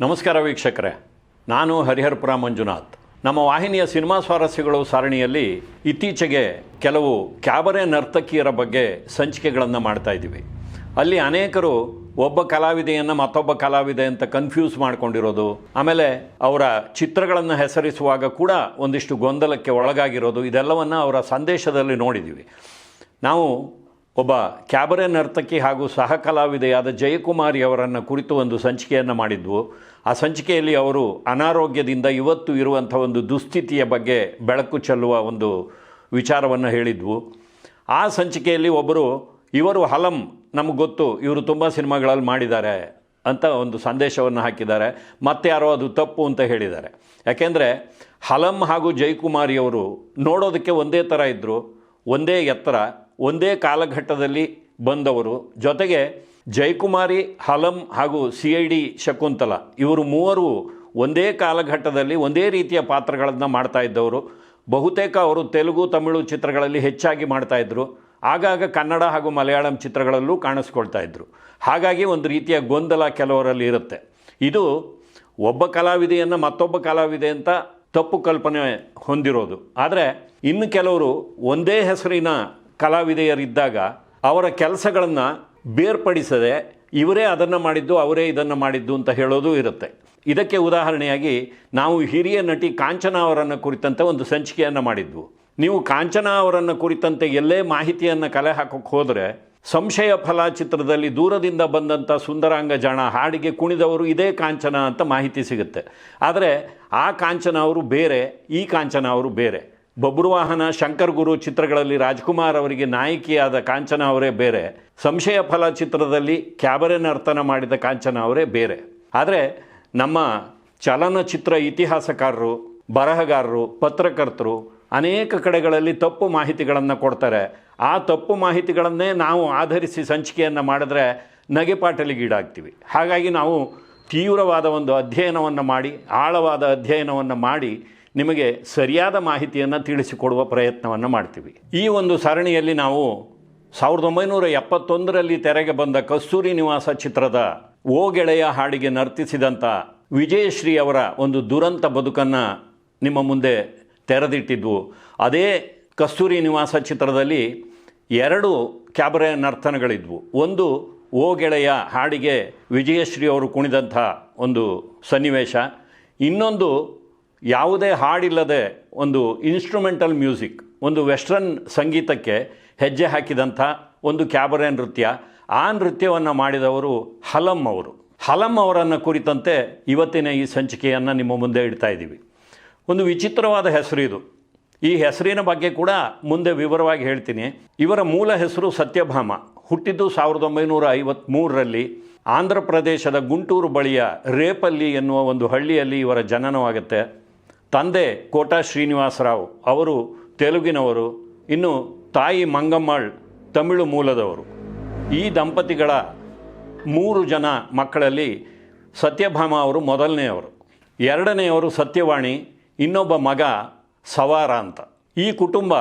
ನಮಸ್ಕಾರ ವೀಕ್ಷಕರೇ. ನಾನು ಹರಿಹರಪುರ ಮಂಜುನಾಥ್. ನಮ್ಮ ವಾಹಿನಿಯ ಸಿನಿಮಾ ಸ್ವಾರಸ್ಯಗಳು ಸಾರಣಿಯಲ್ಲಿ ಇತ್ತೀಚೆಗೆ ಕೆಲವು ಕ್ಯಾಬರೆ ನರ್ತಕಿಯರ ಬಗ್ಗೆ ಸಂಚಿಕೆಗಳನ್ನು ಮಾಡ್ತಾ ಇದ್ದೀವಿ. ಅಲ್ಲಿ ಅನೇಕರು ಒಬ್ಬ ಕಲಾವಿದೆಯನ್ನು ಮತ್ತೊಬ್ಬ ಕಲಾವಿದೆ ಅಂತ ಕನ್ಫ್ಯೂಸ್ ಮಾಡಿಕೊಂಡಿರೋದು, ಆಮೇಲೆ ಅವರ ಚಿತ್ರಗಳನ್ನು ಹೆಸರಿಸುವಾಗ ಕೂಡ ಒಂದಿಷ್ಟು ಗೊಂದಲಕ್ಕೆ ಒಳಗಾಗಿರೋದು, ಇದೆಲ್ಲವನ್ನು ಅವರ ಸಂದೇಶದಲ್ಲಿ ನೋಡಿದ್ದೀವಿ. ನಾವು ಒಬ್ಬ ಕ್ಯಾಬರೆ ನರ್ತಕಿ ಹಾಗೂ ಸಹ ಕಲಾವಿದೆಯಾದ ಜಯಕುಮಾರಿ ಅವರನ್ನು ಕುರಿತು ಒಂದು ಸಂಚಿಕೆಯನ್ನು ಮಾಡಿದ್ವು. ಆ ಸಂಚಿಕೆಯಲ್ಲಿ ಅವರು ಅನಾರೋಗ್ಯದಿಂದ ಇವತ್ತು ಇರುವಂಥ ಒಂದು ದುಸ್ಥಿತಿಯ ಬಗ್ಗೆ ಬೆಳಕು ಚೆಲ್ಲುವ ಒಂದು ವಿಚಾರವನ್ನು ಹೇಳಿದ್ವು. ಆ ಸಂಚಿಕೆಯಲ್ಲಿ ಒಬ್ಬರು ಇವರು ಹಲಂ, ನಮಗೆ ಗೊತ್ತು, ಇವರು ತುಂಬ ಸಿನಿಮಾಗಳಲ್ಲಿ ಮಾಡಿದ್ದಾರೆ ಅಂತ ಒಂದು ಸಂದೇಶವನ್ನು ಹಾಕಿದ್ದಾರೆ. ಮತ್ತೆ ಯಾರೋ ಅದು ತಪ್ಪು ಅಂತ ಹೇಳಿದ್ದಾರೆ. ಯಾಕೆಂದರೆ, ಹಲಂ ಹಾಗೂ ಜಯಕುಮಾರಿಯವರು ನೋಡೋದಕ್ಕೆ ಒಂದೇ ಥರ ಇದ್ದರು ಒಂದೇ ಎತ್ತರ. ಒಂದೇ ಕಾಲಘಟ್ಟದಲ್ಲಿ ಬಂದವರು. ಜೊತೆಗೆ ಜಯಕುಮಾರಿ, ಹಲಂ ಹಾಗೂ ಸಿ ಐ ಡಿ ಶಕುಂತಲ, ಇವರು ಮೂವರು ಒಂದೇ ಕಾಲಘಟ್ಟದಲ್ಲಿ ಒಂದೇ ರೀತಿಯ ಪಾತ್ರಗಳನ್ನು ಮಾಡ್ತಾ ಇದ್ದವರು. ಬಹುತೇಕ ಅವರು ತೆಲುಗು, ತಮಿಳು ಚಿತ್ರಗಳಲ್ಲಿ ಹೆಚ್ಚಾಗಿ ಮಾಡ್ತಾ ಇದ್ದರು ಆಗಾಗ ಕನ್ನಡ ಹಾಗೂ ಮಲಯಾಳಂ ಚಿತ್ರಗಳಲ್ಲೂ ಕಾಣಿಸ್ಕೊಳ್ತಾ ಇದ್ದರು ಹಾಗಾಗಿ ಒಂದು ರೀತಿಯ ಗೊಂದಲ ಕೆಲವರಲ್ಲಿ ಇರುತ್ತೆ. ಇದು ಒಬ್ಬ ಕಲಾವಿದೆಯನ್ನು ಮತ್ತೊಬ್ಬ ಕಲಾವಿದೆ ಅಂತ ತಪ್ಪು ಕಲ್ಪನೆ ಹೊಂದಿರೋದು. ಆದರೆ ಇನ್ನು ಕೆಲವರು ಒಂದೇ ಹೆಸರಿನ ಕಲಾವಿದೆಯರಿದ್ದಾಗ ಅವರ ಕೆಲಸಗಳನ್ನು ಬೇರ್ಪಡಿಸದೆ ಇವರೇ ಅದನ್ನು ಮಾಡಿದ್ದು, ಅವರೇ ಇದನ್ನು ಮಾಡಿದ್ದು ಅಂತ ಹೇಳೋದು ಇರುತ್ತೆ. ಇದಕ್ಕೆ ಉದಾಹರಣೆಯಾಗಿ ನಾವು ಹಿರಿಯ ನಟಿ ಕಾಂಚನ ಅವರನ್ನು ಕುರಿತಂತೆ ಒಂದು ಸಂಚಿಕೆಯನ್ನು ಮಾಡಿದ್ವು. ನೀವು ಕಾಂಚನ ಅವರನ್ನು ಕುರಿತಂತೆ ಎಲ್ಲೇ ಮಾಹಿತಿಯನ್ನು ಕಲೆ ಹಾಕೋಕ್ಕೆ ಹೋದರೆ ಸಂಶಯ ಫಲ ಚಿತ್ರದಲ್ಲಿ ದೂರದಿಂದ ಬಂದಂಥ ಸುಂದರಾಂಗ ಜಾಣ ಹಾಡಿಗೆ ಕುಣಿದವರು ಇದೇ ಕಾಂಚನ ಅಂತ ಮಾಹಿತಿ ಸಿಗುತ್ತೆ. ಆದರೆ ಆ ಕಾಂಚನ ಅವರು ಬೇರೆ, ಈ ಕಾಂಚನ ಅವರು ಬೇರೆ. ಬಬ್ರುವಾಹನ ಶಂಕರ್ ಗುರು ಚಿತ್ರಗಳಲ್ಲಿ ರಾಜ್ಕುಮಾರ್ ಅವರಿಗೆ ನಾಯಕಿಯಾದ ಕಾಂಚನ ಅವರೇ ಬೇರೆ. ಸಂಶಯ ಫಲ ಚಿತ್ರದಲ್ಲಿ ಕ್ಯಾಬರೆ ನರ್ತನ ಮಾಡಿದ ಕಾಂಚನ ಅವರೇ ಬೇರೆ. ಆದರೆ ನಮ್ಮ ಚಲನಚಿತ್ರ ಇತಿಹಾಸಕಾರರು, ಬರಹಗಾರರು, ಪತ್ರಕರ್ತರು ಅನೇಕ ಕಡೆಗಳಲ್ಲಿ ತಪ್ಪು ಮಾಹಿತಿಗಳನ್ನು ಕೊಡ್ತಾರೆ. ಆ ತಪ್ಪು ಮಾಹಿತಿಗಳನ್ನೇ ನಾವು ಆಧರಿಸಿ ಸಂಚಿಕೆಯನ್ನು ಮಾಡಿದ್ರೆ ನಗೆಪಾಟಲಿಗೀಡಾಗ್ತೀವಿ ಹಾಗಾಗಿ ನಾವು ತೀವ್ರವಾದ ಒಂದು ಅಧ್ಯಯನವನ್ನು ಮಾಡಿ, ಆಳವಾದ ಅಧ್ಯಯನವನ್ನು ಮಾಡಿ ನಿಮಗೆ ಸರಿಯಾದ ಮಾಹಿತಿಯನ್ನು ತಿಳಿಸಿಕೊಡುವ ಪ್ರಯತ್ನವನ್ನು ಮಾಡ್ತೀವಿ. ಈ ಒಂದು ಸರಣಿಯಲ್ಲಿ ನಾವು ಸಾವಿರದ ಒಂಬೈನೂರ ಎಪ್ಪತ್ತೊಂದರಲ್ಲಿ ತೆರೆಗೆ ಬಂದ ಕಸ್ತೂರಿ ನಿವಾಸ ಚಿತ್ರದ ಓ ಗೆಳೆಯ ಹಾಡಿಗೆ ನರ್ತಿಸಿದಂಥ ವಿಜಯಶ್ರೀ ಅವರ ಒಂದು ದುರಂತ ಬದುಕನ್ನು ನಿಮ್ಮ ಮುಂದೆ ತೆರೆದಿಟ್ಟಿದ್ವು ಅದೇ ಕಸ್ತೂರಿ ನಿವಾಸ ಚಿತ್ರದಲ್ಲಿ ಎರಡು ಕ್ಯಾಬರೆ ನರ್ತನಗಳಿದ್ವು. ಒಂದು ಓ ಗೆಳೆಯ ಹಾಡಿಗೆ ವಿಜಯಶ್ರೀ ಅವರು ಕುಣಿದಂಥ ಒಂದು ಸನ್ನಿವೇಶ, ಇನ್ನೊಂದು ಯಾವುದೇ ಹಾಡಿಲ್ಲದೆ ಒಂದು ಇನ್ಸ್ಟ್ರೂಮೆಂಟಲ್ ಮ್ಯೂಸಿಕ್ ಒಂದು ವೆಸ್ಟರ್ನ್ ಸಂಗೀತಕ್ಕೆ ಹೆಜ್ಜೆ ಹಾಕಿದಂಥ ಒಂದು ಕ್ಯಾಬರೆ ನೃತ್ಯ, ಆ ನೃತ್ಯವನ್ನು ಮಾಡಿದವರು ಹಲಂ ಅವರು. ಹಲಂ ಅವರನ್ನು ಕುರಿತಂತೆ ಇವತ್ತಿನ ಈ ಸಂಚಿಕೆಯನ್ನು ನಿಮ್ಮ ಮುಂದೆ ಇಡ್ತಾ ಇದ್ದೀವಿ. ಒಂದು ವಿಚಿತ್ರವಾದ ಹೆಸರು ಇದು. ಈ ಹೆಸರಿನ ಬಗ್ಗೆ ಕೂಡ ಮುಂದೆ ವಿವರವಾಗಿ ಹೇಳ್ತೀನಿ. ಇವರ ಮೂಲ ಹೆಸರು ಸತ್ಯಭಾಮ. ಹುಟ್ಟಿದ್ದು ಸಾವಿರದ ಒಂಬೈನೂರ ಐವತ್ತ್ಮೂರರಲ್ಲಿ ಆಂಧ್ರ ಪ್ರದೇಶದ ಗುಂಟೂರು ಬಳಿಯ ರೇಪಲ್ಲಿ ಎನ್ನುವ ಒಂದು ಹಳ್ಳಿಯಲ್ಲಿ ಇವರ ಜನನವಾಗುತ್ತೆ. ತಂದೆ ಕೋಟಾ ಶ್ರೀನಿವಾಸರಾವ್ ಅವರು, ತೆಲುಗಿನವರು, ಇನ್ನು ತಾಯಿ ಮಂಗಮ್ಮಳ್ ತಮಿಳು ಮೂಲದವರು. ಈ ದಂಪತಿಗಳ ಮೂರು ಜನ ಮಕ್ಕಳಲ್ಲಿ ಸತ್ಯಭಾಮ ಅವರು ಮೊದಲನೆಯವರು. ಎರಡನೆಯವರು ಸತ್ಯವಾಣಿ, ಇನ್ನೊಬ್ಬ ಮಗ ಸವಾರ ಅಂತ. ಈ ಕುಟುಂಬ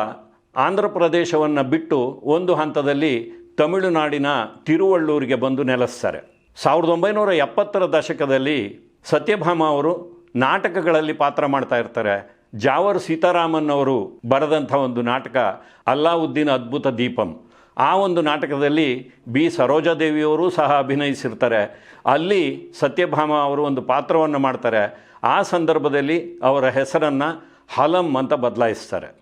ಆಂಧ್ರ ಪ್ರದೇಶವನ್ನು ಬಿಟ್ಟು ಒಂದು ಹಂತದಲ್ಲಿ ತಮಿಳುನಾಡಿನ ತಿರುವಳ್ಳೂರಿಗೆ ಬಂದು ನೆಲೆಸ್ತಾರೆ. ಸಾವಿರದ ಒಂಬೈನೂರ ಎಪ್ಪತ್ತರ ದಶಕದಲ್ಲಿ ಸತ್ಯಭಾಮ ಅವರು ನಾಟಕಗಳಲ್ಲಿ ಪಾತ್ರ ಮಾಡ್ತಾ ಇರ್ತಾರೆ. ಜಾವರ್ ಸೀತಾರಾಮನ್ ಅವರು ಬರೆದಂಥ ಒಂದು ನಾಟಕ, ಅಲ್ಲಾವುದ್ದೀನ್ ಅದ್ಭುತ ದೀಪಂ. ಆ ಒಂದು ನಾಟಕದಲ್ಲಿ ಬಿ ಸರೋಜಾದೇವಿಯವರು ಸಹ ಅಭಿನಯಿಸಿರ್ತಾರೆ. ಅಲ್ಲಿ ಸತ್ಯಭಾಮ ಅವರು ಒಂದು ಪಾತ್ರವನ್ನು ಮಾಡ್ತಾರೆ. ಆ ಸಂದರ್ಭದಲ್ಲಿ ಅವರ ಹೆಸರನ್ನು ಹಲಂ ಅಂತ ಬದಲಾಯಿಸ್ತಾರೆ.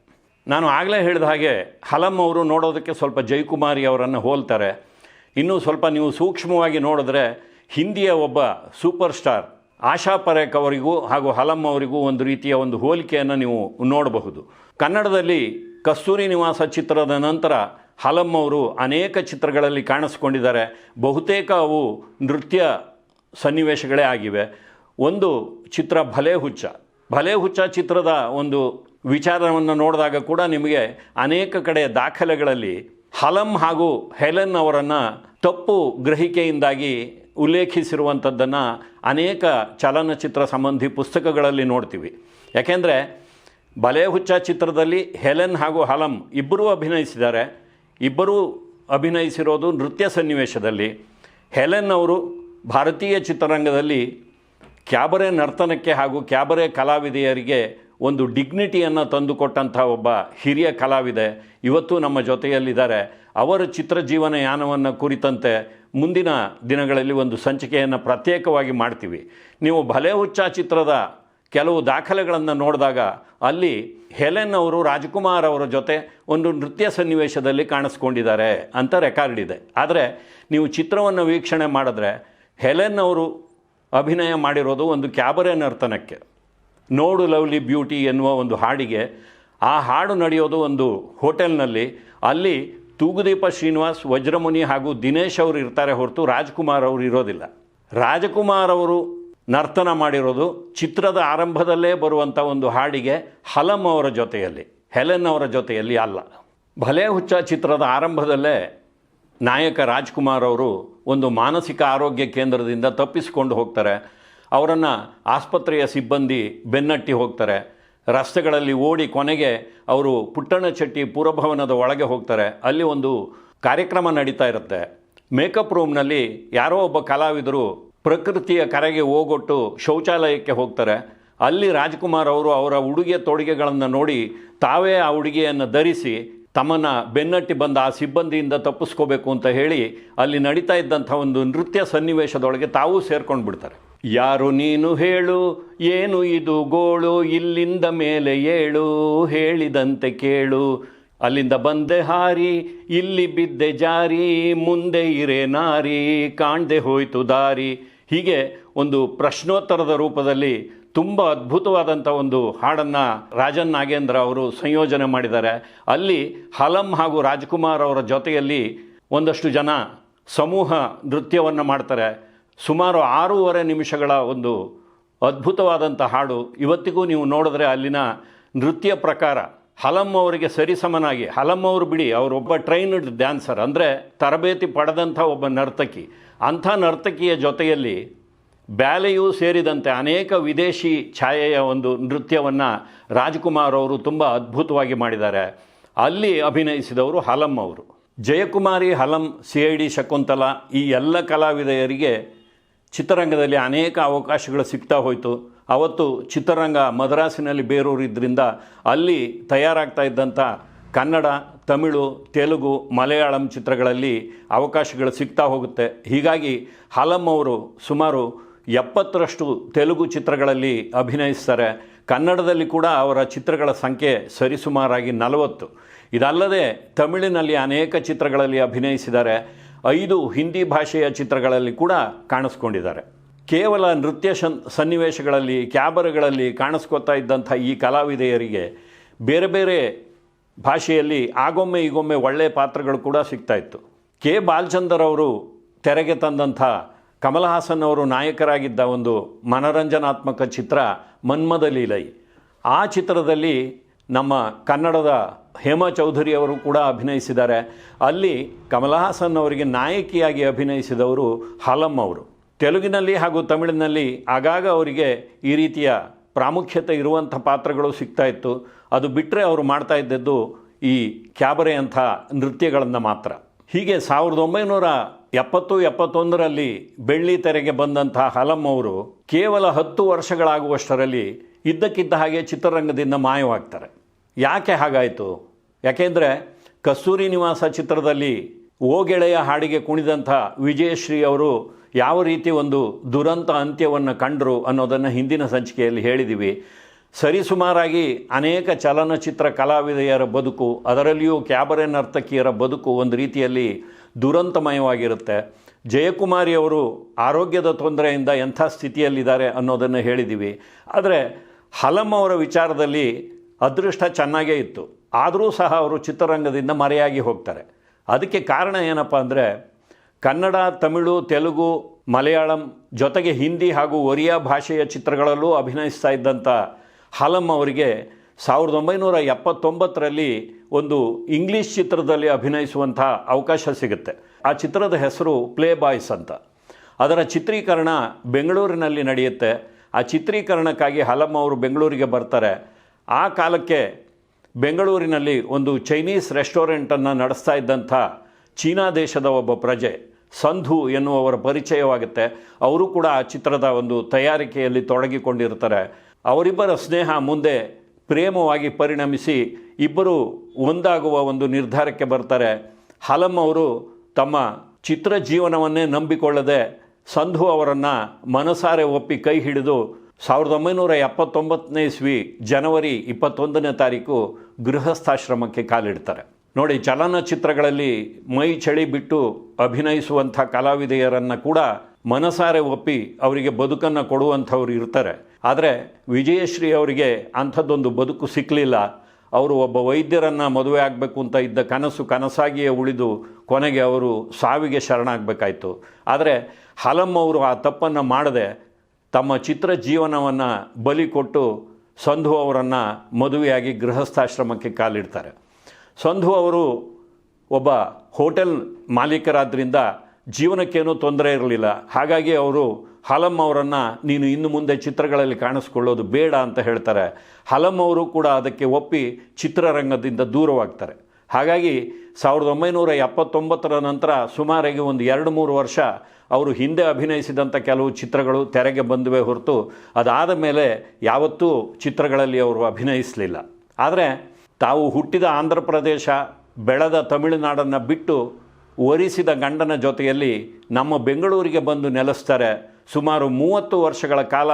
ನಾನು ಆಗಲೇ ಹೇಳಿದ ಹಾಗೆ ಹಲಂ ಅವರು ನೋಡೋದಕ್ಕೆ ಸ್ವಲ್ಪ ಜಯಕುಮಾರಿ ಅವರನ್ನು ಹೋಲ್ತಾರೆ. ಇನ್ನೂ ಸ್ವಲ್ಪ ನೀವು ಸೂಕ್ಷ್ಮವಾಗಿ ನೋಡಿದ್ರೆ ಹಿಂದಿಯ ಒಬ್ಬ ಸೂಪರ್ ಸ್ಟಾರ್ ಆಶಾ ಪರೇಖ್ ಅವರಿಗೂ ಹಾಗೂ ಹಲಂ ಅವರಿಗೂ ಒಂದು ರೀತಿಯ ಒಂದು ಹೋಲಿಕೆಯನ್ನು ನೀವು ನೋಡಬಹುದು. ಕನ್ನಡದಲ್ಲಿ ಕಸ್ತೂರಿ ನಿವಾಸ ಚಿತ್ರದ ನಂತರ ಹಲಂ ಅವರು ಅನೇಕ ಚಿತ್ರಗಳಲ್ಲಿ ಕಾಣಿಸ್ಕೊಂಡಿದ್ದಾರೆ. ಬಹುತೇಕ ಅವು ನೃತ್ಯ ಸನ್ನಿವೇಶಗಳೇ ಆಗಿವೆ. ಒಂದು ಚಿತ್ರ ಭಲೇ ಹುಚ್ಚ ಭಲೇ ಹುಚ್ಚ ಚಿತ್ರದ ಒಂದು ವಿಚಾರವನ್ನು ನೋಡಿದಾಗ ಕೂಡ ನಿಮಗೆ ಅನೇಕ ಕಡೆ ದಾಖಲೆಗಳಲ್ಲಿ ಹಲಂ ಹಾಗೂ ಹೆಲೆನ್ ಅವರನ್ನು ತಪ್ಪು ಗ್ರಹಿಕೆಯಿಂದಾಗಿ ಉಲ್ಲೇಖಿಸಿರುವಂಥದ್ದನ್ನು ಅನೇಕ ಚಲನಚಿತ್ರ ಸಂಬಂಧಿ ಪುಸ್ತಕಗಳಲ್ಲಿ ನೋಡ್ತೀವಿ. ಯಾಕೆಂದರೆ ಬಲೆ ಚಿತ್ರದಲ್ಲಿ ಹೆಲೆನ್ ಹಾಗೂ ಹಲಂ ಇಬ್ಬರೂ ಅಭಿನಯಿಸಿದ್ದಾರೆ. ಇಬ್ಬರೂ ಅಭಿನಯಿಸಿರೋದು ನೃತ್ಯ ಸನ್ನಿವೇಶದಲ್ಲಿ. ಹೆಲೆನ್ ಅವರು ಭಾರತೀಯ ಚಿತ್ರರಂಗದಲ್ಲಿ ಕ್ಯಾಬರೆ ನರ್ತನಕ್ಕೆ ಹಾಗೂ ಕ್ಯಾಬರೆ ಕಲಾವಿದೆಯರಿಗೆ ಒಂದು ಡಿಗ್ನಿಟಿಯನ್ನು ತಂದುಕೊಟ್ಟಂಥ ಒಬ್ಬ ಹಿರಿಯ ಕಲಾವಿದೆ. ಇವತ್ತು ನಮ್ಮ ಜೊತೆಯಲ್ಲಿದ್ದಾರೆ. ಅವರ ಚಿತ್ರ ಜೀವನ ಯಾನವನ್ನು ಕುರಿತಂತೆ ಮುಂದಿನ ದಿನಗಳಲ್ಲಿ ಒಂದು ಸಂಚಿಕೆಯನ್ನು ಪ್ರತ್ಯೇಕವಾಗಿ ಮಾಡ್ತೀವಿ. ನೀವು ಭಲೆ ಹುಚ್ಚ ಚಿತ್ರದ ಕೆಲವು ದಾಖಲೆಗಳನ್ನು ನೋಡಿದಾಗ ಅಲ್ಲಿ ಹೆಲೆನ್ ಅವರು, ರಾಜ್ಕುಮಾರ್ ಅವರ ಜೊತೆ ಒಂದು ನೃತ್ಯ ಸನ್ನಿವೇಶದಲ್ಲಿ ಕಾಣಿಸ್ಕೊಂಡಿದ್ದಾರೆ ಅಂತ ರೆಕಾರ್ಡ್ ಇದೆ. ಆದರೆ ನೀವು ಚಿತ್ರವನ್ನು ವೀಕ್ಷಣೆ ಮಾಡಿದ್ರೆ ಹೆಲೆನ್ ಅವರು ಅಭಿನಯ ಮಾಡಿರೋದು ಒಂದು ಕ್ಯಾಬರೆ ನರ್ತನಕ್ಕೆ. ನೋಡು ಲವ್ಲಿ ಬ್ಯೂಟಿ ಎನ್ನುವ ಒಂದು ಹಾಡಿಗೆ ಆ ಹಾಡು ನಡೆಯೋದು ಒಂದು ಹೋಟೆಲ್ನಲ್ಲಿ ಅಲ್ಲಿ ತೂಗುದೀಪ ಶ್ರೀನಿವಾಸ್, ವಜ್ರಮುನಿ ಹಾಗೂ ದಿನೇಶ್ ಅವರು ಇರ್ತಾರೆ ಹೊರತು ರಾಜ್ಕುಮಾರ್ ಅವರು ಇರೋದಿಲ್ಲ. ರಾಜಕುಮಾರ್ ಅವರು ನರ್ತನ ಮಾಡಿರೋದು ಚಿತ್ರದ ಆರಂಭದಲ್ಲೇ ಬರುವಂಥ ಒಂದು ಹಾಡಿಗೆ ಹಲಂ ಅವರ ಜೊತೆಯಲ್ಲಿ, ಹೆಲೆನ್ ಅವರ ಜೊತೆಯಲ್ಲಿ ಅಲ್ಲ. ಭಲೇ ಹುಚ್ಚ ಚಿತ್ರದ ಆರಂಭದಲ್ಲೇ ನಾಯಕ ರಾಜ್ಕುಮಾರ್ ಅವರು ಒಂದು ಮಾನಸಿಕ ಆರೋಗ್ಯ ಕೇಂದ್ರದಿಂದ ತಪ್ಪಿಸಿಕೊಂಡು ಹೋಗ್ತಾರೆ. ಅವರನ್ನು ಆಸ್ಪತ್ರೆಯ ಸಿಬ್ಬಂದಿ ಬೆನ್ನಟ್ಟಿ ಹೋಗ್ತಾರೆ. ರಸ್ತೆಗಳಲ್ಲಿ ಓಡಿ ಕೊನೆಗೆ ಅವರು ಪುಟ್ಟಣ ಚಟ್ಟಿ ಪುರಭವನದ ಒಳಗೆ ಹೋಗ್ತಾರೆ. ಅಲ್ಲಿ ಒಂದು ಕಾರ್ಯಕ್ರಮ ನಡೀತಾ ಇರುತ್ತೆ. ಮೇಕಪ್ ರೂಮ್ನಲ್ಲಿ ಯಾರೋ ಒಬ್ಬ ಕಲಾವಿದರು ಪ್ರಕೃತಿಯ ಕರೆಗೆ ಹೋಗೊಟ್ಟು ಶೌಚಾಲಯಕ್ಕೆ ಹೋಗ್ತಾರೆ. ಅಲ್ಲಿ ರಾಜ್ಕುಮಾರ್ ಅವರು ಅವರ ಉಡುಗೆ ತೊಡುಗೆಗಳನ್ನು ನೋಡಿ ತಾವೇ ಆ ಉಡುಗೆಯನ್ನು ಧರಿಸಿ ತಮ್ಮನ್ನು ಬೆನ್ನಟ್ಟಿ ಬಂದ ಆ ಸಿಬ್ಬಂದಿಯಿಂದ ತಪ್ಪಿಸ್ಕೋಬೇಕು ಅಂತ ಹೇಳಿ ಅಲ್ಲಿ ನಡೀತಾ ಇದ್ದಂಥ ಒಂದು ನೃತ್ಯ ಸನ್ನಿವೇಶದೊಳಗೆ ತಾವೂ ಸೇರ್ಕೊಂಡು ಬಿಡ್ತಾರೆ ಯಾರು ನೀನು ಹೇಳು, ಏನು ಇದು ಗೋಳು, ಇಲ್ಲಿಂದ ಮೇಲೆ ಏಳು, ಹೇಳಿದಂತೆ ಕೇಳು. ಅಲ್ಲಿಂದ ಬಂದೆ ಹಾರಿ, ಇಲ್ಲಿ ಬಿದ್ದೆ ಜಾರಿ, ಮುಂದೆ ಇರೆ ನಾರಿ, ಕಾಣ್ದೆ ಹೋಯಿತು ದಾರಿ. ಹೀಗೆ ಒಂದು ಪ್ರಶ್ನೋತ್ತರದ ರೂಪದಲ್ಲಿ ತುಂಬ ಅದ್ಭುತವಾದಂಥ ಒಂದು ಹಾಡನ್ನು ರಾಜನ್ ನಾಗೇಂದ್ರ ಅವರು ಸಂಯೋಜನೆ ಮಾಡಿದ್ದಾರೆ. ಅಲ್ಲಿ ಹಲಂ ಹಾಗೂ ರಾಜ್ಕುಮಾರ್ ಅವರ ಜೊತೆಯಲ್ಲಿ ಒಂದಷ್ಟು ಜನ ಸಮೂಹ ನೃತ್ಯವನ್ನು ಮಾಡ್ತಾರೆ. ಸುಮಾರು ಆರೂವರೆ ನಿಮಿಷಗಳ ಒಂದು ಅದ್ಭುತವಾದಂಥ ಹಾಡು ಇವತ್ತಿಗೂ ನೀವು ನೋಡಿದ್ರೆ ಅಲ್ಲಿನ ನೃತ್ಯ ಪ್ರಕಾರ ಹಲಂ ಅವರಿಗೆ ಸರಿಸಮನಾಗಿ ಹಲಂ ಅವರು ಬಿಡಿ, ಅವರೊಬ್ಬ ಟ್ರೈನ್ಡ್ ಡ್ಯಾನ್ಸರ್ ಅಂದರೆ ತರಬೇತಿ ಪಡೆದಂಥ ಒಬ್ಬ ನರ್ತಕಿ. ಅಂಥ ನರ್ತಕಿಯ ಜೊತೆಯಲ್ಲಿ ಬ್ಯಾಲೆಯೂ ಸೇರಿದಂತೆ ಅನೇಕ ವಿದೇಶಿ ಛಾಯೆಯ ಒಂದು ನೃತ್ಯವನ್ನು ರಾಜ್ಕುಮಾರ್ ಅವರು ತುಂಬ ಅದ್ಭುತವಾಗಿ ಮಾಡಿದ್ದಾರೆ. ಅಲ್ಲಿ ಅಭಿನಯಿಸಿದವರು ಹಲಂ ಅವರು. Jayakumari Halam C I D Shakuntala ಈ ಎಲ್ಲ ಕಲಾವಿದೆಯರಿಗೆ ಚಿತ್ರರಂಗದಲ್ಲಿ ಅನೇಕ ಅವಕಾಶಗಳು ಸಿಗ್ತಾ ಹೋಯಿತು. ಅವತ್ತು ಚಿತ್ರರಂಗ ಮದ್ರಾಸಿನಲ್ಲಿ ಬೇರೂರಿದ್ದರಿಂದ ಅಲ್ಲಿ ತಯಾರಾಗ್ತಾ ಇದ್ದಂಥ ಕನ್ನಡ, ತಮಿಳು, ತೆಲುಗು, ಮಲಯಾಳಂ ಚಿತ್ರಗಳಲ್ಲಿ ಅವಕಾಶಗಳು ಸಿಗ್ತಾ ಹೋಗುತ್ತೆ. ಹೀಗಾಗಿ ಹಲಂ ಅವರು ಸುಮಾರು ಎಪ್ಪತ್ತರಷ್ಟು ತೆಲುಗು ಚಿತ್ರಗಳಲ್ಲಿ ಅಭಿನಯಿಸ್ತಾರೆ. ಕನ್ನಡದಲ್ಲಿ ಕೂಡ ಅವರ ಚಿತ್ರಗಳ ಸಂಖ್ಯೆ ಸರಿಸುಮಾರಾಗಿ ನಲವತ್ತು. ಇದಲ್ಲದೆ ತಮಿಳಿನಲ್ಲಿ ಅನೇಕ ಚಿತ್ರಗಳಲ್ಲಿ ಅಭಿನಯಿಸಿದ್ದಾರೆ. ಐದು ಹಿಂದಿ ಭಾಷೆಯ ಚಿತ್ರಗಳಲ್ಲಿ ಕೂಡ ಕಾಣಿಸ್ಕೊಂಡಿದ್ದಾರೆ. ಕೇವಲ ನೃತ್ಯ ಸನ್ನಿವೇಶಗಳಲ್ಲಿ, ಕ್ಯಾಬರ್ಗಳಲ್ಲಿ ಕಾಣಿಸ್ಕೊತಾ ಇದ್ದಂಥ ಈ ಕಲಾವಿದೆಯರಿಗೆ ಬೇರೆ ಬೇರೆ ಭಾಷೆಯಲ್ಲಿ ಆಗೊಮ್ಮೆ ಈಗೊಮ್ಮೆ ಒಳ್ಳೆಯ ಪಾತ್ರಗಳು ಕೂಡ ಸಿಗ್ತಾ ಇತ್ತು. ಕೆ. ಬಾಲಚಂದರ್ ಅವರು ತೆರೆಗೆ ತಂದಂಥ ಕಮಲ್ ಹಾಸನ್ ಅವರು ನಾಯಕರಾಗಿದ್ದ ಒಂದು ಮನರಂಜನಾತ್ಮಕ ಚಿತ್ರ ಮನ್ಮದ ಲೀಲೈ. ಆ ಚಿತ್ರದಲ್ಲಿ ನಮ್ಮ ಕನ್ನಡದ ಹೇಮಾ ಚೌಧರಿ ಅವರು ಕೂಡ ಅಭಿನಯಿಸಿದ್ದಾರೆ. ಅಲ್ಲಿ ಕಮಲಹಾಸನ್ ಅವರಿಗೆ ನಾಯಕಿಯಾಗಿ ಅಭಿನಯಿಸಿದವರು ಹಲಂ ಅವರು. ತೆಲುಗಿನಲ್ಲಿ ಹಾಗೂ ತಮಿಳಿನಲ್ಲಿ ಆಗಾಗ ಅವರಿಗೆ ಈ ರೀತಿಯ ಪ್ರಾಮುಖ್ಯತೆ ಇರುವಂಥ ಪಾತ್ರಗಳು ಸಿಗ್ತಾ ಇತ್ತು. ಅದು ಬಿಟ್ಟರೆ ಅವರು ಮಾಡ್ತಾ ಇದ್ದದ್ದು ಈ ಕ್ಯಾಬರೆ ಅಂಥ ನೃತ್ಯಗಳನ್ನು ಮಾತ್ರ. ಹೀಗೆ ಸಾವಿರದ ಒಂಬೈನೂರ ಎಪ್ಪತ್ತು, ಎಪ್ಪತ್ತೊಂದರಲ್ಲಿ ಬೆಳ್ಳಿ ತೆರೆಗೆ ಬಂದಂಥ ಹಲಂ ಅವರು ಕೇವಲ ಹತ್ತು ವರ್ಷಗಳಾಗುವಷ್ಟರಲ್ಲಿ ಇದ್ದಕ್ಕಿದ್ದ ಹಾಗೆ ಚಿತ್ರರಂಗದಿಂದ ಮಾಯವಾಗ್ತಾರೆ. ಯಾಕೆ ಹಾಗಾಯಿತು? ಯಾಕೆಂದರೆ ಕಸ್ತೂರಿ ನಿವಾಸ ಚಿತ್ರದಲ್ಲಿ ಓ ಗೆಳೆಯ ಹಾಡಿಗೆ ಕುಣಿದಂಥ ವಿಜಯಶ್ರೀ ಅವರು ಯಾವ ರೀತಿ ಒಂದು ದುರಂತ ಅಂತ್ಯವನ್ನು ಕಂಡರು ಅನ್ನೋದನ್ನು ಹಿಂದಿನ ಸಂಚಿಕೆಯಲ್ಲಿ ಹೇಳಿದ್ದೀವಿ ಸರಿಸುಮಾರಾಗಿ ಅನೇಕ ಚಲನಚಿತ್ರ ಕಲಾವಿದೆಯರ ಬದುಕು, ಅದರಲ್ಲಿಯೂ ಕ್ಯಾಬರೆ ನರ್ತಕಿಯರ ಬದುಕು ಒಂದು ರೀತಿಯಲ್ಲಿ ದುರಂತಮಯವಾಗಿರುತ್ತೆ. ಜಯಕುಮಾರಿ ಅವರು ಆರೋಗ್ಯದ ತೊಂದರೆಯಿಂದ ಎಂಥ ಸ್ಥಿತಿಯಲ್ಲಿದ್ದಾರೆ ಅನ್ನೋದನ್ನು ಹೇಳಿದ್ದೀವಿ ಆದರೆ ಹಲಂ ಅವರ ವಿಚಾರದಲ್ಲಿ ಅದೃಷ್ಟ ಚೆನ್ನಾಗೇ ಇತ್ತು. ಆದರೂ ಸಹ ಅವರು ಚಿತ್ರರಂಗದಿಂದ ಮರೆಯಾಗಿ ಹೋಗ್ತಾರೆ. ಅದಕ್ಕೆ ಕಾರಣ ಏನಪ್ಪ ಅಂದರೆ, ಕನ್ನಡ, ತಮಿಳು, ತೆಲುಗು, ಮಲಯಾಳಂ ಜೊತೆಗೆ ಹಿಂದಿ ಹಾಗೂ ಒರಿಯಾ ಭಾಷೆಯ ಚಿತ್ರಗಳಲ್ಲೂ ಅಭಿನಯಿಸ್ತಾ ಇದ್ದಂಥ ಹಲಂ ಅವರಿಗೆ ಸಾವಿರದ ಒಂಬೈನೂರ ಎಪ್ಪತ್ತೊಂಬತ್ತರಲ್ಲಿ ಒಂದು ಇಂಗ್ಲೀಷ್ ಚಿತ್ರದಲ್ಲಿ ಅಭಿನಯಿಸುವಂಥ ಅವಕಾಶ ಸಿಗುತ್ತೆ. ಆ ಚಿತ್ರದ ಹೆಸರು ಪ್ಲೇ ಬಾಯ್ಸ್ ಅಂತ. ಅದರ ಚಿತ್ರೀಕರಣ ಬೆಂಗಳೂರಿನಲ್ಲಿ ನಡೆಯುತ್ತೆ. ಆ ಚಿತ್ರೀಕರಣಕ್ಕಾಗಿ ಹಲಂ ಅವರು ಬೆಂಗಳೂರಿಗೆ ಬರ್ತಾರೆ. ಆ ಕಾಲಕ್ಕೆ ಬೆಂಗಳೂರಿನಲ್ಲಿ ಒಂದು ಚೈನೀಸ್ ರೆಸ್ಟೋರೆಂಟನ್ನು ನಡೆಸ್ತಾ ಇದ್ದಂಥ ಚೀನಾ ದೇಶದ ಒಬ್ಬ ಪ್ರಜೆ, ಸಂಧು ಎನ್ನುವವರ ಪರಿಚಯವಾಗುತ್ತೆ. ಅವರು ಕೂಡ ಆ ಚಿತ್ರದ ಒಂದು ತಯಾರಿಕೆಯಲ್ಲಿ ತೊಡಗಿಕೊಂಡಿರ್ತಾರೆ. ಅವರಿಬ್ಬರ ಸ್ನೇಹ ಮುಂದೆ ಪ್ರೇಮವಾಗಿ ಪರಿಣಮಿಸಿ ಇಬ್ಬರು ಒಂದಾಗುವ ಒಂದು ನಿರ್ಧಾರಕ್ಕೆ ಬರ್ತಾರೆ. ಹಲಂ ಅವರು ತಮ್ಮ ಚಿತ್ರ ಜೀವನವನ್ನೇ ನಂಬಿಕೊಳ್ಳದೆ ಸಂಧು ಅವರನ್ನು ಮನಸಾರೆ ಒಪ್ಪಿ ಕೈ ಹಿಡಿದು ಸಾವಿರದ ಒಂಬೈನೂರ ಎಪ್ಪತ್ತೊಂಬತ್ತನೇ ಇಸ್ವಿ ಜನವರಿ ಇಪ್ಪತ್ತೊಂದನೇ ತಾರೀಕು ಗೃಹಸ್ಥಾಶ್ರಮಕ್ಕೆ ಕಾಲಿಡ್ತಾರೆ. ನೋಡಿ, ಚಲನಚಿತ್ರಗಳಲ್ಲಿ ಮೈ ಚಳಿ ಬಿಟ್ಟು ಅಭಿನಯಿಸುವಂಥ ಕಲಾವಿದೆಯರನ್ನು ಕೂಡ ಮನಸಾರೆ ಒಪ್ಪಿ ಅವರಿಗೆ ಬದುಕನ್ನು ಕೊಡುವಂಥವ್ರು ಇರ್ತಾರೆ. ಆದರೆ ವಿಜಯಶ್ರೀ ಅವರಿಗೆ ಅಂಥದ್ದೊಂದು ಬದುಕು ಸಿಕ್ಕಲಿಲ್ಲ ಅವರು ಒಬ್ಬ ವೈದ್ಯರನ್ನು ಮದುವೆ ಆಗಬೇಕು ಅಂತ ಇದ್ದ ಕನಸು ಕನಸಾಗಿಯೇ ಉಳಿದು ಕೊನೆಗೆ ಅವರು ಸಾವಿಗೆ ಶರಣಾಗಬೇಕಾಯಿತು. ಆದರೆ ಹಲಂ ಅವರು ಆ ತಪ್ಪನ್ನು ಮಾಡದೆ ತಮ್ಮ ಚಿತ್ರ ಜೀವನವನ್ನು ಬಲಿ ಕೊಟ್ಟು ಸಂಧು ಅವರನ್ನು ಮದುವೆಯಾಗಿ ಗೃಹಸ್ಥಾಶ್ರಮಕ್ಕೆ ಕಾಲಿಡ್ತಾರೆ. ಸಂಧು ಅವರು ಒಬ್ಬ ಹೋಟೆಲ್ ಮಾಲೀಕರಾದ್ದರಿಂದ ಜೀವನಕ್ಕೇನೂ ತೊಂದರೆ ಇರಲಿಲ್ಲ. ಹಾಗಾಗಿ ಅವರು, ಹಲಂ ಅವರನ್ನು ನೀನು ಇನ್ನು ಮುಂದೆ ಚಿತ್ರಗಳಲ್ಲಿ ಕಾಣಿಸ್ಕೊಳ್ಳೋದು ಬೇಡ ಅಂತ ಹೇಳ್ತಾರೆ. ಹಲಂ ಅವರು ಕೂಡ ಅದಕ್ಕೆ ಒಪ್ಪಿ ಚಿತ್ರರಂಗದಿಂದ ದೂರವಾಗ್ತಾರೆ. ಹಾಗಾಗಿ ಸಾವಿರದ ಒಂಬೈನೂರ ಎಪ್ಪತ್ತೊಂಬತ್ತರ ನಂತರ ಸುಮಾರಿಗೆ ಒಂದು ಎರಡು ಮೂರು ವರ್ಷ ಅವರು ಹಿಂದೆ ಅಭಿನಯಿಸಿದಂಥ ಕೆಲವು ಚಿತ್ರಗಳು ತೆರೆಗೆ ಬಂದುವೆ ಹೊರತು ಅದಾದ ಮೇಲೆ ಯಾವತ್ತೂ ಚಿತ್ರಗಳಲ್ಲಿ ಅವರು ಅಭಿನಯಿಸಲಿಲ್ಲ. ಆದರೆ ತಾವು ಹುಟ್ಟಿದ ಆಂಧ್ರ ಪ್ರದೇಶ, ಬೆಳೆದ ತಮಿಳುನಾಡನ್ನು ಬಿಟ್ಟು ಒರಿಸಿದ ಗಂಡನ ಜೊತೆಯಲ್ಲಿ ನಮ್ಮ ಬೆಂಗಳೂರಿಗೆ ಬಂದು ನೆಲೆಸ್ತಾರೆ. ಸುಮಾರು ಮೂವತ್ತು ವರ್ಷಗಳ ಕಾಲ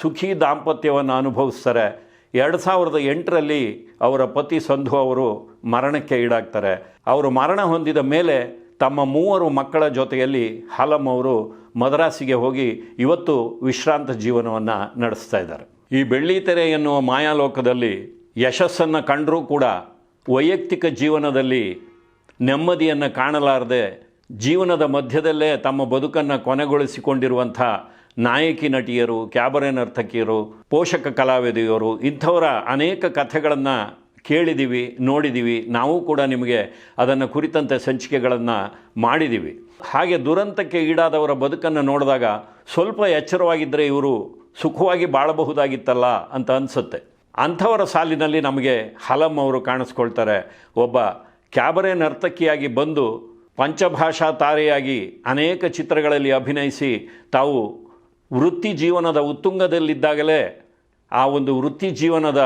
ಸುಖಿ ದಾಂಪತ್ಯವನ್ನು ಅನುಭವಿಸ್ತಾರೆ. ಎರಡು ಸಾವಿರದ ಎಂಟರಲ್ಲಿ ಅವರ ಪತಿ ಸಂಧು ಅವರು ಮರಣಕ್ಕೆ ಈಡಾಗ್ತಾರೆ. ಅವರು ಮರಣ ಹೊಂದಿದ ಮೇಲೆ ತಮ್ಮ ಮೂವರು ಮಕ್ಕಳ ಜೊತೆಯಲ್ಲಿ ಹಲಂ ಅವರು ಮದ್ರಾಸಿಗೆ ಹೋಗಿ ಇವತ್ತು ವಿಶ್ರಾಂತ ಜೀವನವನ್ನು ನಡೆಸ್ತಾ ಇದ್ದಾರೆ. ಈ ಬೆಳ್ಳಿತೆರೆ ಎನ್ನುವ ಮಾಯಾಲೋಕದಲ್ಲಿ ಯಶಸ್ಸನ್ನು ಕಂಡರೂ ಕೂಡ ವೈಯಕ್ತಿಕ ಜೀವನದಲ್ಲಿ ನೆಮ್ಮದಿಯನ್ನು ಕಾಣಲಾರದೆ ಜೀವನದ ಮಧ್ಯದಲ್ಲೇ ತಮ್ಮ ಬದುಕನ್ನು ಕೊನೆಗೊಳಿಸಿಕೊಂಡಿರುವಂಥ ನಾಯಕಿ ನಟಿಯರು ಕ್ಯಾಬರೆ ನರ್ತಕಿಯರು, ಪೋಷಕ ಕಲಾವಿದೆಯರು, ಇಂಥವರ ಅನೇಕ ಕಥೆಗಳನ್ನು ಕೇಳಿದ್ದೀವಿ ನೋಡಿದ್ದೀವಿ ನಾವು ಕೂಡ ನಿಮಗೆ ಅದನ್ನು ಕುರಿತಂತೆ ಸಂಚಿಕೆಗಳನ್ನು ಮಾಡಿದ್ದೀವಿ ಹಾಗೆ ದುರಂತಕ್ಕೆ ಈಡಾದವರ ಬದುಕನ್ನು ನೋಡಿದಾಗ ಸ್ವಲ್ಪ ಎಚ್ಚರವಾಗಿದ್ದರೆ ಇವರು ಸುಖವಾಗಿ ಬಾಳಬಹುದಾಗಿತ್ತಲ್ಲ ಅಂತ ಅನಿಸುತ್ತೆ. ಅಂಥವರ ಸಾಲಿನಲ್ಲಿ ನಮಗೆ ಹಲಂ ಅವರು ಕಾಣಿಸ್ಕೊಳ್ತಾರೆ. ಒಬ್ಬ ಕ್ಯಾಬರೆ ನರ್ತಕಿಯಾಗಿ ಬಂದು ಪಂಚಭಾಷಾ ತಾರೆಯಾಗಿ ಅನೇಕ ಚಿತ್ರಗಳಲ್ಲಿ ಅಭಿನಯಿಸಿ ತಾವು ವೃತ್ತಿ ಜೀವನದ ಉತ್ತುಂಗದಲ್ಲಿದ್ದಾಗಲೇ ಆ ಒಂದು ವೃತ್ತಿ ಜೀವನದ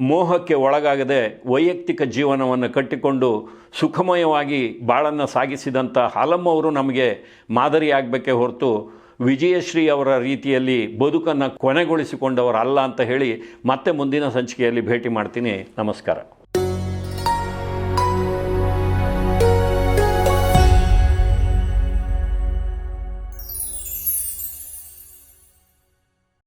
ಮೋಹಕ್ಕೆ ಒಳಗಾಗದೆ ವೈಯಕ್ತಿಕ ಜೀವನವನ್ನು ಕಟ್ಟಿಕೊಂಡು ಸುಖಮಯವಾಗಿ ಬಾಳನ್ನು ಸಾಗಿಸಿದಂಥ ಹಾಲಮ್ಮವರು ನಮಗೆ ಮಾದರಿಯಾಗಬೇಕೇ ಹೊರತು ವಿಜಯಶ್ರೀ ಅವರ ರೀತಿಯಲ್ಲಿ ಬದುಕನ್ನು ಕೊನೆಗೊಳಿಸಿಕೊಂಡವರಲ್ಲ ಅಂತ ಹೇಳಿ ಮತ್ತೆ ಮುಂದಿನ ಸಂಚಿಕೆಯಲ್ಲಿ ಭೇಟಿ ಮಾಡ್ತೀನಿ. ನಮಸ್ಕಾರ.